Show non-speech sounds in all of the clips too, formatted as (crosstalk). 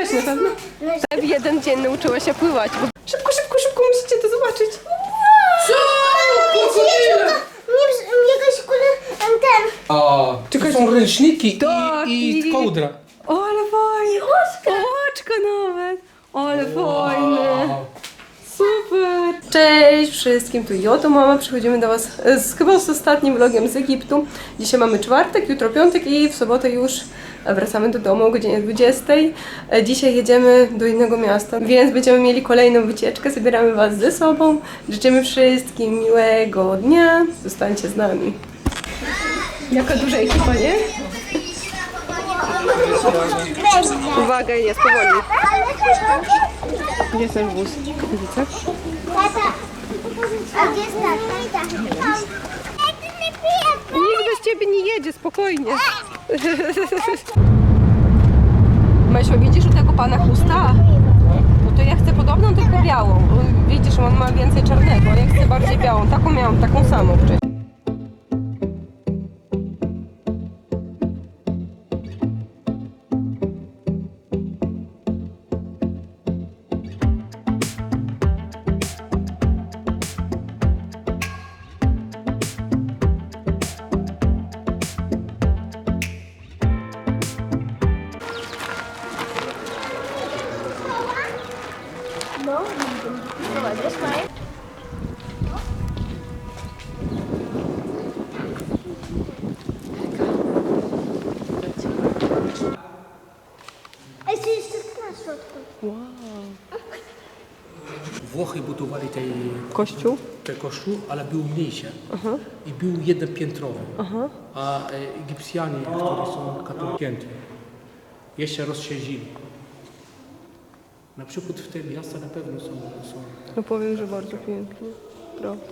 też na pewno. W jeden dzień nauczyła się pływać. Bo... Szybko, szybko, szybko, musicie to zobaczyć. Mnie jakaś kule ten. A, to są ręczniki Tak, i, i i- kołdra. O, ale fajnie. Oczka. Oczka nawet. O, ale fajne. Super! Cześć wszystkim, tu Joto Mama. Przychodzimy do Was z, chyba z ostatnim vlogiem z Egiptu. Dzisiaj mamy czwartek, jutro piątek i w sobotę już wracamy do domu o godzinie 20. E, Dzisiaj jedziemy do innego miasta, więc będziemy mieli kolejną wycieczkę. Zabieramy Was ze sobą. Życzymy wszystkim miłego dnia. Zostańcie z nami. Jaka duża ekipa, nie? Uwaga, jest powoli. Gdzie jest nasz wóz? Widzicie? Nikt bez ciebie nie jedzie, spokojnie. (laughs) Mysio, widzisz u tego pana chusta? No to ja chcę podobną, tylko białą. Widzisz, on ma więcej czarnego. Ja chcę bardziej białą. Taką miałam, taką samą wcześniej. Środku. Włochy budowali te, Kościół? te kościół, ale był mniejszy i był jednopiętrowy. A e, Egipcjanie, którzy są katolikiem, jeszcze rozszerzyli. Na przykład w tym miasta na pewno są, są No powiem, że bardzo pięknie. Prawda.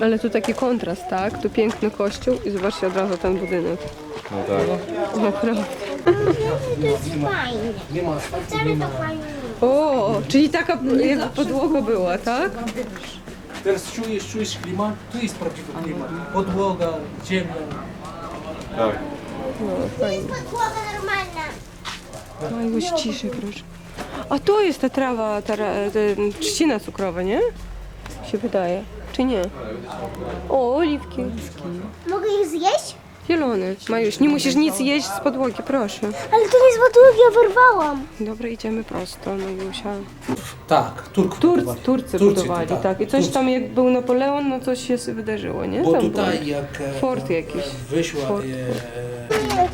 Ale tu taki kontrast, tak? Tu piękny kościół i zobaczcie od razu ten budynek. No tak. Naprawdę. To jest fajnie. nie ma Wcale to fajnie. O, czyli taka jakby podłoga była, tak? Teraz czujesz, czujesz klimat, tu jest prawdziwy klimat. Podłoga, ziemia. Tak. No, fajnie. Podłoga normalna. Majuś ciszy, proszę. A to jest ta trawa, ta, ra- ta trzcina cukrowa, nie? Się wydaje. Czy nie? O, oliwki. Mogę ich zjeść? Zielone. Majuś, nie musisz nic jeść z podłogi, proszę. Ale to nie z podłogi, ja wyrwałam. Dobra, idziemy prosto, Majusia. Tak, Turk Tur budowali. Turcy Turcy, budowali, tak. I coś Turcy. tam jak był Napoleon, no coś się wydarzyło, nie? Bo Tam tutaj było. jak e, Fort jakiś. wyszła Fort. e,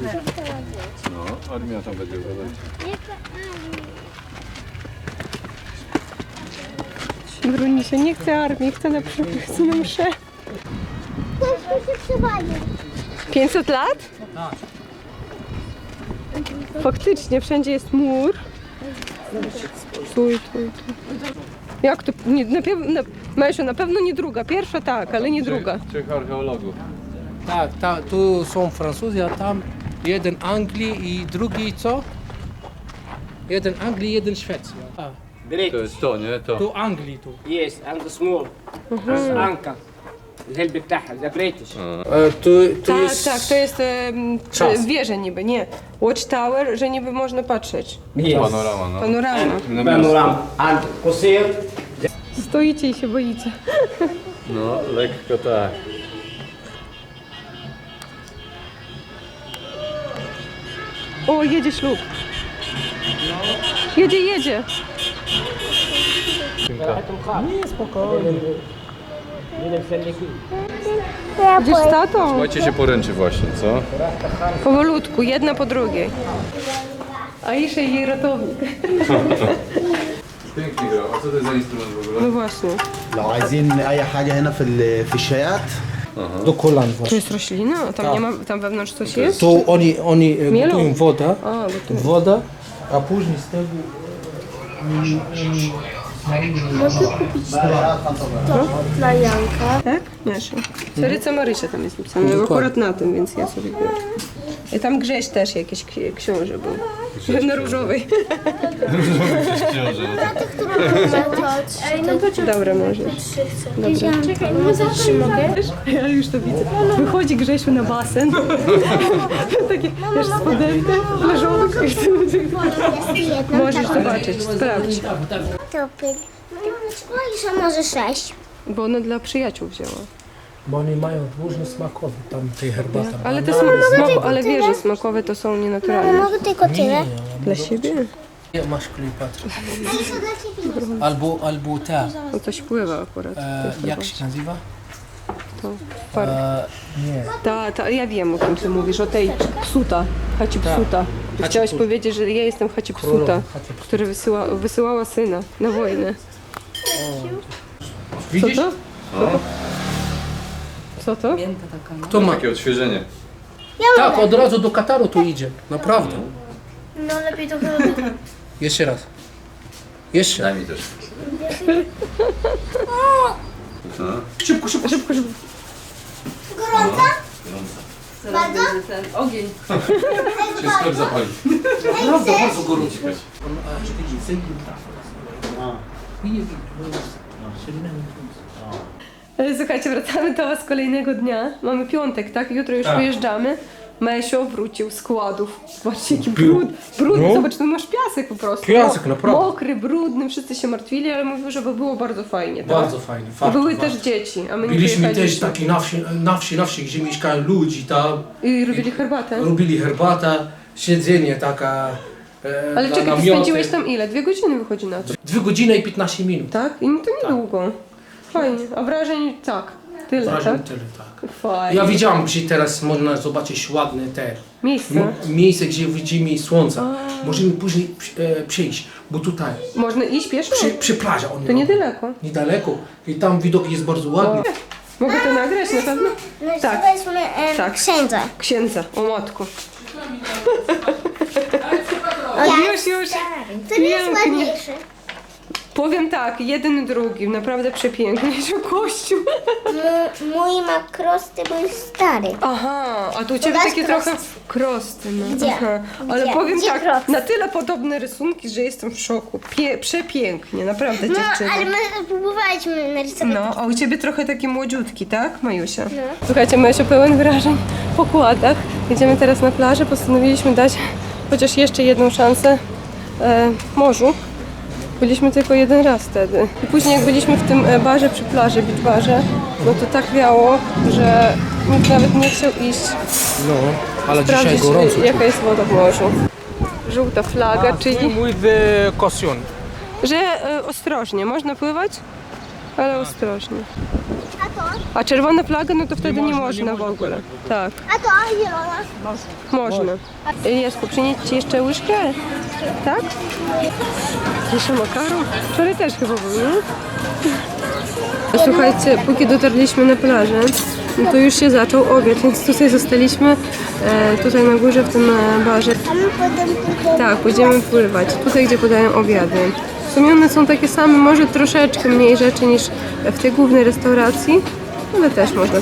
No, armia tam będzie zadać. Bruni się nie chce armii, chce na, chce na mszę. Też mi się przywali. 500 lat? Tak. Faktycznie, wszędzie jest mur. Tuj, tuj, tuj. Jak to? Nie, na, na, Majszu, na pewno nie druga. Pierwsza tak, ale nie druga. Trzech archeologów. Tak, ta, tu są Francuzi, a tam jeden Anglii i drugi co? Jeden Anglii, jeden Szwecja. A, To jest to, nie? To. tu Anglii tu. Yes, and the small. Mhm. Anka. الهلب بتاعها ذا بريتش E, tu, tu Tak, jest... tak, to jest em, Czas. wieże niby, nie. Watchtower, że niby można patrzeć. Panorama, no. Panorama. Na miasto. بانوراما عند قصير Stoicie i się boicie. (laughs) No, lekko tak. O, jedzie ślub. Jedzie, jedzie. هنا مسلكين Idziesz z tatą? Słuchajcie się poręczy właśnie, co? Powolutku, jedna po drugiej. Aisza i jej ratownik. (laughs) Pięknie grał. A co to jest za instrument w ogóle? No właśnie. لو عايزين اي حاجه هنا في ال- في الشايات Do kolan To właśnie. jest roślina? Tam nie ma, tam wewnątrz coś jest? Tu oni, oni e, Mielą. gotują wodę, A, bo tu. woda, a później z tego dla Janka. Tak? Miesza. Caryca Marysia tam jest napisane, akurat na tym, więc ja sobie biorę. I tam Grześ też jakiś ksi- książę był. Na różowej. Ej, no to Dobra, możesz. Czekaj, no zawsze mogę. Ja już to widzę. Wychodzi Grzesiu na basen. Takie, wiesz, spodenty, Jest jedną Możesz zobaczyć, sprawdź. To py... Oj, że może sześć. Bo ona dla przyjaciół wzięła. Bo oni mają różne smakowe, tam tej herbata. Ale te są smako, ale wiesz, że smakowe to są Ale nienaturalne. mogę tylko tyle. Dla siebie? Nie masz Kleopatra. (laughs) Albo, albo ta, No coś pływa akurat. e, jak się nazywa? Far. E, nie. Ta, ta, ja wiem o kim ty mówisz, o tej psuta, Hatshepsuta. Ty chciałaś powiedzieć, że ja jestem Hatshepsuta, Królowa Hatshepsuta. która wysyła, wysyłała syna na wojnę. Co Widzisz? to? Co to? Kto ma? Takie odświeżenie. Tak, od razu do Kataru tu idzie. Naprawdę. No lepiej to chyba. Jeszcze raz. Jeszcze. Daj mi też. Szybko, szybko, szybko. szybko. Gorąca? Bardzo? Ogień. Się sklep zapali. Naprawdę, bardzo gorąco. E, Słuchajcie, wracamy do Was kolejnego dnia. Mamy piątek, tak? Jutro już Tak. wyjeżdżamy. Mesio wrócił z kładów. Zobaczcie, jaki brud. Brudny, No. zobacz, tu masz piasek po prostu. Piasek, Mo- naprawdę. Mokry, brudny, wszyscy się martwili, ale mówił, żeby było bardzo fajnie. Tak? Bardzo fajnie. Warto, były też dzieci, a my nie Byliśmy też przyjechaliśmy. taki na wsi, na wsi, na wsi, gdzie mieszkają ludzi tam. I robili herbatę. Robili herbatę, siedzenie taka. E, Ale czekaj, ty namioty. spędziłeś tam ile? Dwie godziny wychodzi na to. Dwie godziny i 15 minut. Tak? I to niedługo. Fajnie. A wrażeń tak. Tyle, Wrażeń tak? tyle, tak. Fajnie. Ja widziałam, gdzie teraz można zobaczyć ładne te Miejsce. m- miejsce, gdzie widzimy słońce. Możemy później e, przyjść, bo tutaj Można iść pieszo? przy, przy plaży oni To niedaleko. Niedaleko. I tam widok jest bardzo ładny. Mogę to nagrać na pewno? No i Tak. tak. księdza. Księdza, o matko. Ja. Już, już. Który jest Pięknie. ładniejszy? Powiem tak, jeden drugi, naprawdę przepiękniejszy (laughs) kościół. M- mój ma krosty, bo jest stary. Aha, a tu u ciebie masz takie krosty. trochę krosty. No. Gdzie? Aha. Ale Gdzie? powiem Gdzie tak, krosty? na tyle podobne rysunki, że jestem w szoku. Pie przepięknie, naprawdę No, dziewczyny. ale my próbowaliśmy narysować. No, a u ciebie trochę taki młodziutki, tak, Majusia? No. Słuchajcie, Mysio pełen wrażeń po kładach. Jedziemy teraz na plażę, postanowiliśmy dać chociaż jeszcze jedną szansę e, morzu. Byliśmy tylko jeden raz wtedy. I później jak byliśmy w tym e, barze przy plaży, beach barze, no to tak wiało, że nikt nawet nie chciał iść No, ale dzisiaj sprawdzić, gorąco. jaka jest woda w morzu. Żółta flaga, czyli the caution. że e, ostrożnie, można pływać, ale ostrożnie. A to? A czerwona flaga, no to wtedy nie, można, można, nie w ogóle. Tak, A to a zielona? można. Jasku, przynieść Ci jeszcze łyżkę? Tak? Jeszcze makaron? Wczoraj też chyba był, nie? Słuchajcie, póki dotarliśmy na plażę, no to już się zaczął obiad, więc tutaj zostaliśmy, e, tutaj na górze w tym e, barze. A my potem tylko... Tak, będziemy pływać. Tutaj, gdzie podają obiady. W sumie one są takie same, może troszeczkę mniej rzeczy niż w tej głównej restauracji, ale też można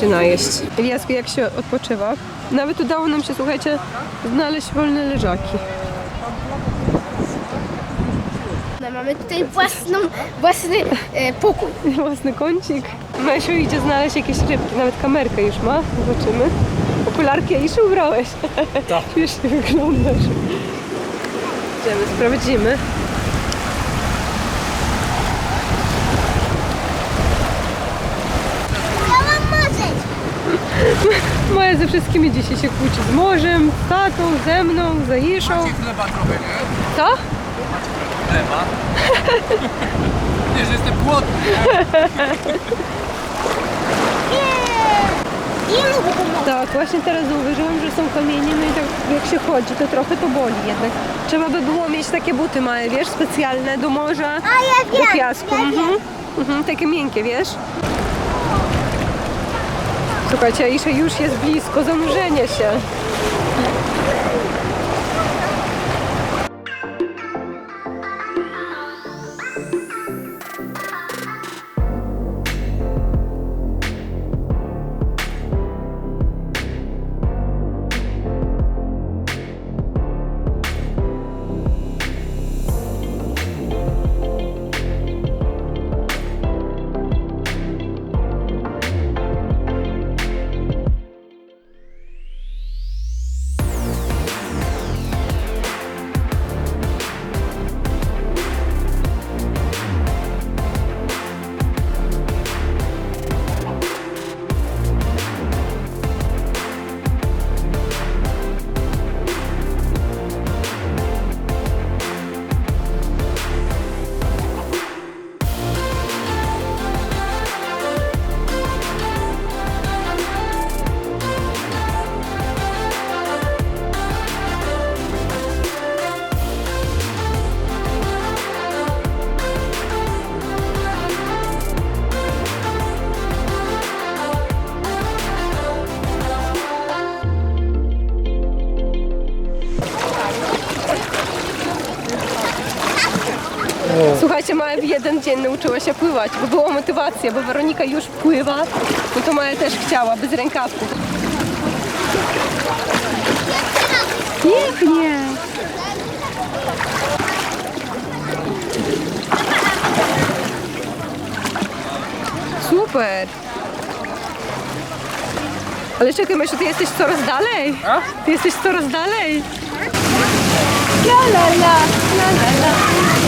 się najeść. Eliasku, jak się odpoczywa? Nawet udało nam się, słuchajcie, znaleźć wolne leżaki. Mamy tutaj własną, własny e, pokój. (laughs) Własny kącik. Mesiu idzie znaleźć jakieś rybki, nawet kamerkę już ma, zobaczymy. Okularki już ubrałeś. Tak. (laughs) Śmiesznie wyglądasz. Idziemy, sprawdzimy. Ja mam marzeć. Maja ze wszystkimi dzisiaj się kłóci. Z morzem, z tatą, ze mną, z Aiszą. chleba trochę, nie? Co? Chleba. (laughs) Nie, że jestem głodny. Tak, właśnie teraz zauważyłam, że są kamienie, no i tak jak się chodzi, to trochę to boli jednak. Trzeba by było mieć takie buty małe, wiesz, specjalne do morza, A ja do wiem, piasku. ja wiem. Mhm. Mhm, takie miękkie, wiesz? Słuchajcie, Aisza już jest blisko zanurzenia się. Jeden dzień nauczyła się pływać, bo była motywacja, bo Weronika już pływa, no to Maja też chciała, bez rękawków. Pięknie! Super! Ale czekaj, Myszu, ty jesteś coraz dalej? A? Ty jesteś coraz dalej? La la la, la la la.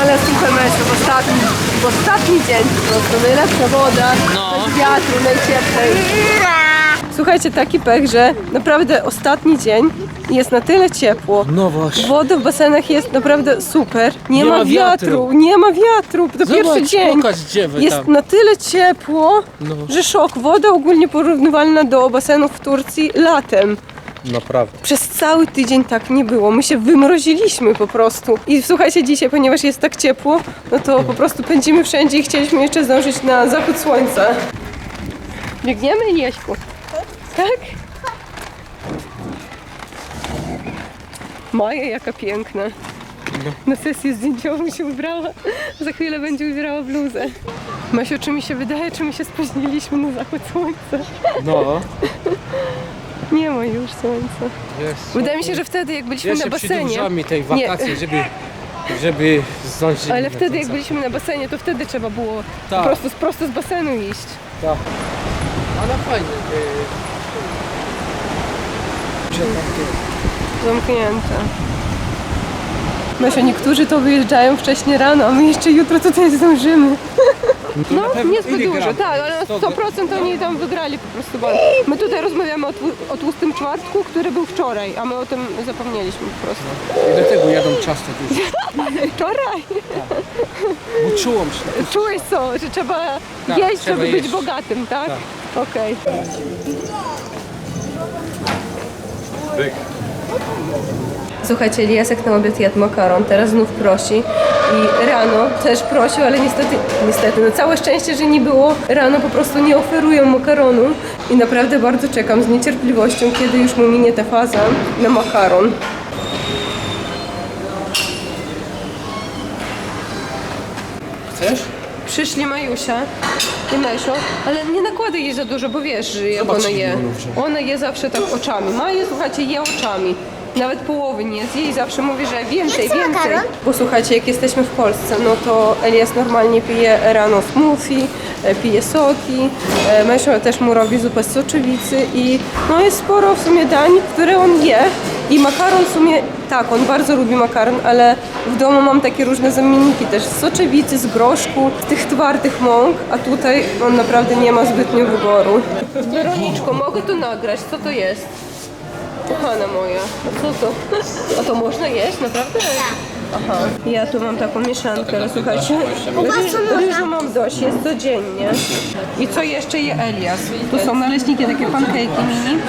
Ale super Myszu, w ostatni, w ostatni dzień po prostu najlepsza woda, bez wiatru, najcieplej. Słuchajcie, taki pech, że naprawdę ostatni dzień jest na tyle ciepło. No właśnie. Woda w basenach jest naprawdę super. Nie, Nie ma, ma wiatru. wiatru. nie ma wiatru. To Zobacz, pierwszy dzień. pokaż Jest tam. na tyle ciepło, No. że szok. Woda ogólnie porównywalna do basenów w Turcji latem. Naprawdę. Przez cały tydzień tak nie było. My się wymroziliśmy po prostu. I słuchajcie, dzisiaj, ponieważ jest tak ciepło, no to po prostu pędzimy wszędzie i chcieliśmy jeszcze zdążyć na zachód słońca. Biegniemy, Jaśku? Tak? Maja, jaka piękna. Na sesję zdjęciową się ubrała. Za chwilę będzie ubierała bluzę. Masiu, czy mi się wydaje, czy my się spóźniliśmy na zachód słońca? No. Nie ma już słońca. Jest. Wydaje mi się, że wtedy jak byliśmy na Jeszcze basenie. przedłużamy tej Nie. wakacji, żeby, żeby zdążyć. Ale wtedy jak byliśmy na basenie, to wtedy trzeba było Tak. po prostu prosto z basenu iść. Tak. Ale fajnie. Zamknięte. Myślę, niektórzy to wyjeżdżają wcześniej rano, a my jeszcze jutro tutaj zdążymy. (laughs) No, niezbyt dużo, tak, ale na 100% oni tam wygrali po prostu bal. My tutaj rozmawiamy o, tłu- o tłustym czwartku, który był wczoraj, a my o tym zapomnieliśmy po prostu. I dlatego jadą często dużo. (laughs) Wczoraj? Bo czułam się. Czułeś co, że trzeba Tak, jeść, trzeba żeby być jeść. bogatym, tak? Okej. Słuchajcie, Eliasek na obiad jadł makaron, teraz znów prosi i rano też prosił, ale niestety, niestety, no całe szczęście, że nie było. Rano po prostu nie oferują makaronu i naprawdę bardzo czekam z niecierpliwością, kiedy już mu minie ta faza na makaron. Chcesz? Przyszli Majusia i Mesio, ale nie nakładaj jej za dużo, bo wiesz, że jak Zobacz, ona je. Ona je zawsze tak oczami. Maja, słuchajcie, je oczami. Nawet połowy nie jest. Jej zawsze mówi, że więcej, co, więcej. makaron? Bo słuchajcie, jak jesteśmy w Polsce, no to Elias normalnie pije rano smoothie, pije soki, e, Mesio też mu robi zupę z soczewicy i no jest sporo w sumie dań, które on je. I makaron w sumie, tak, on bardzo lubi makaron, ale w domu mam takie różne zamienniki też z soczewicy, z groszku, z tych twardych mąk, a tutaj on naprawdę nie ma zbytnio wyboru. Weroniczko, mogę to nagrać, co to jest? Kochana moja, co to? A to można jeść, naprawdę? Aha. Ja tu mam taką mieszankę, ale słuchajcie, ryż, ryżu mam dość, jest codziennie. I co jeszcze je Elias? Tu są naleśniki, takie pankejki mini.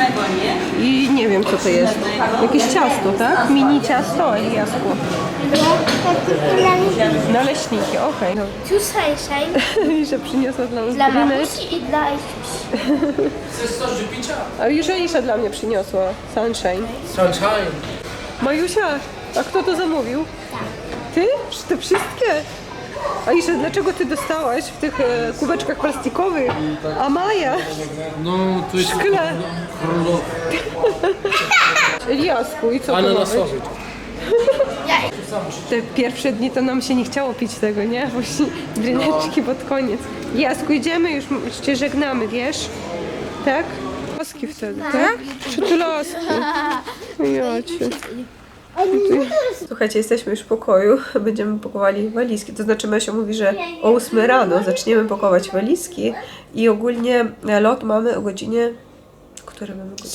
I nie wiem co to jest. Jakieś ciasto, tak? Mini ciasto Eliasku. Naleśniki, okej. No. Tu sunshine (laughs) I że przyniosła dla nas dla mamusi i dla. Chcesz? A już Elisza dla mnie przyniosła Sunshine. Sunshine. Majusia, a kto to zamówił? Ty? Czy Te wszystkie? Aisza, dlaczego ty dostałaś w tych e, kubeczkach plastikowych? A Maja No, to jest szkle. królowa. (laughs) Eliasku, i co to ma być? Ananasowy. Te pierwsze dni to nam się nie chciało pić tego, nie? Właśnie bryneczki pod koniec. Jasku, idziemy, już już cię żegnamy, wiesz? Tak? Laski wtedy, tak? Czy tu laski? (laughs) Ja cię. Słuchajcie, jesteśmy już w pokoju, (laughs) będziemy pakowali walizki. To znaczy Mesio mówi, że o 8 rano zaczniemy pakować walizki i ogólnie e, lot mamy o godzinie... Które mamy godzinie?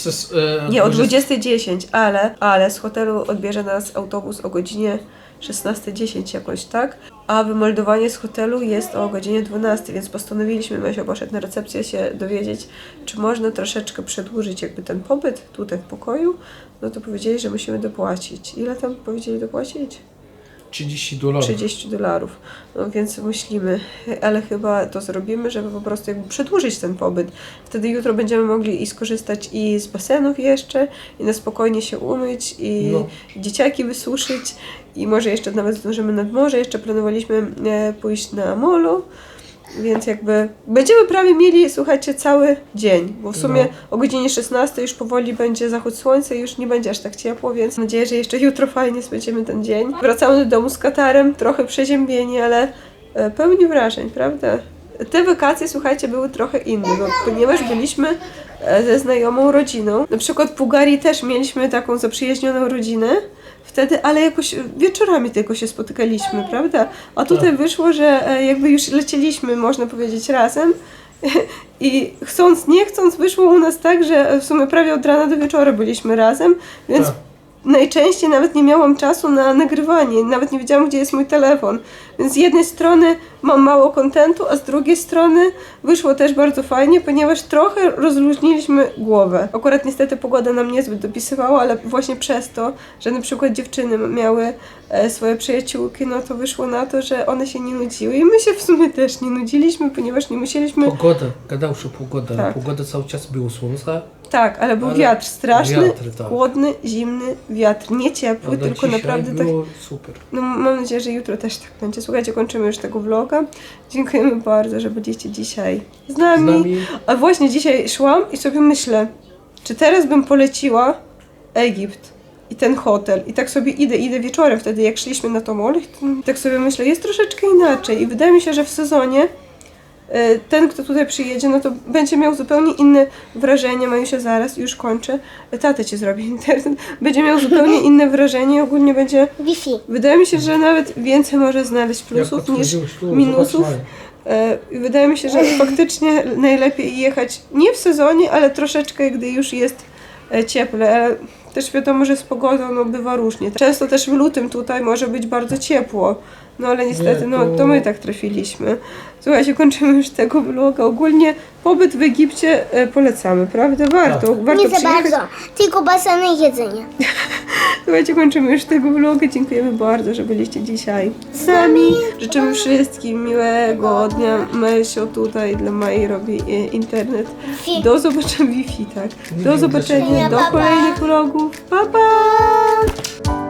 Nie, o 20.10, ale, ale z hotelu odbierze nas autobus o godzinie 16.10 jakoś, tak? A wymeldowanie z hotelu jest o godzinie 12, więc postanowiliśmy, Mesio poszedł na recepcję się dowiedzieć, czy można troszeczkę przedłużyć jakby ten pobyt tutaj w pokoju. No to powiedzieli, że musimy dopłacić. Ile tam powiedzieli dopłacić? 30 dolarów. 30 dolarów. No więc myślimy, ale chyba to zrobimy, żeby po prostu jakby przedłużyć ten pobyt. Wtedy jutro będziemy mogli i skorzystać i z basenów jeszcze, i na spokojnie się umyć, i No. dzieciaki wysuszyć, i może jeszcze nawet zdążymy nad morze. Jeszcze planowaliśmy e, pójść na molo. Więc jakby będziemy prawie mieli, słuchajcie, cały dzień, bo w sumie No. o godzinie 16 już powoli będzie zachód słońca i już nie będzie aż tak ciepło, więc mam nadzieję, że jeszcze jutro fajnie spędzimy ten dzień. Wracamy do domu z Katarem, trochę przeziębieni, ale e, pełni wrażeń, prawda? Te wakacje, słuchajcie, były trochę inne, bo, ponieważ byliśmy e, ze znajomą rodziną. Na przykład w Bułgarii też mieliśmy taką zaprzyjaźnioną rodzinę wtedy, ale jakoś wieczorami tylko się spotykaliśmy, prawda? A tutaj wyszło, że e, jakby już lecieliśmy, można powiedzieć, razem. (laughs) I chcąc, nie chcąc, wyszło u nas tak, że w sumie prawie od rana do wieczora byliśmy razem, więc Tak. Najczęściej nawet nie miałam czasu na nagrywanie, nawet nie wiedziałam, gdzie jest mój telefon. Więc z jednej strony mam mało kontentu, a z drugiej strony wyszło też bardzo fajnie, ponieważ trochę rozluźniliśmy głowę. Akurat niestety pogoda nam niezbyt dopisywała, ale właśnie przez to, że na przykład dziewczyny miały e, swoje przyjaciółki, no to wyszło na to, że one się nie nudziły i my się w sumie też nie nudziliśmy, ponieważ nie musieliśmy... Pogoda, gadał, że pogoda. Tak. Pogoda cały czas było słońce. Tak, ale był Ale wiatr straszny, wiatr, tak. chłodny, zimny wiatr, nie ciepły, Ale tylko dzisiaj naprawdę tak było super. No mam nadzieję, że jutro też tak będzie. Słuchajcie, kończymy już tego vloga. Dziękujemy bardzo, że byliście dzisiaj z nami. Z nami. A właśnie dzisiaj szłam i sobie myślę, czy teraz bym poleciła Egipt i ten hotel. I tak sobie idę, idę wieczorem wtedy, jak szliśmy na to molo, i tak sobie myślę, jest troszeczkę inaczej. I wydaje mi się, że w sezonie ten, kto tutaj przyjedzie, no to będzie miał zupełnie inne wrażenie. Majusia zaraz, już kończę. Tatę ci zrobię internet. Będzie miał zupełnie (laughs) inne wrażenie i ogólnie będzie Wi-Fi. Wydaje mi się, że nawet więcej może znaleźć plusów niż minusów. zobaczmy. E, i Wydaje mi się, że faktycznie najlepiej jechać nie w sezonie, ale troszeczkę, gdy już jest e, cieple. Ale też wiadomo, że z pogodą no, bywa różnie. Często też w lutym tutaj może być bardzo ciepło. No ale niestety, Nie, no to- to my tak trafiliśmy. Słuchajcie, kończymy już tego vloga. Ogólnie pobyt w Egipcie e, polecamy, prawda? Warto, Tak. warto Nie za przyjechać. bardzo. Tylko baseny i jedzenie. (laughs) Słuchajcie, kończymy już tego vloga. Dziękujemy bardzo, że byliście dzisiaj z nami. Życzymy wszystkim miłego dnia. Mysio tutaj dla Mai robi e, internet. Do zobaczenia Wi-Fi, tak. Do zobaczenia do kolejnych vlogów. Pa, pa!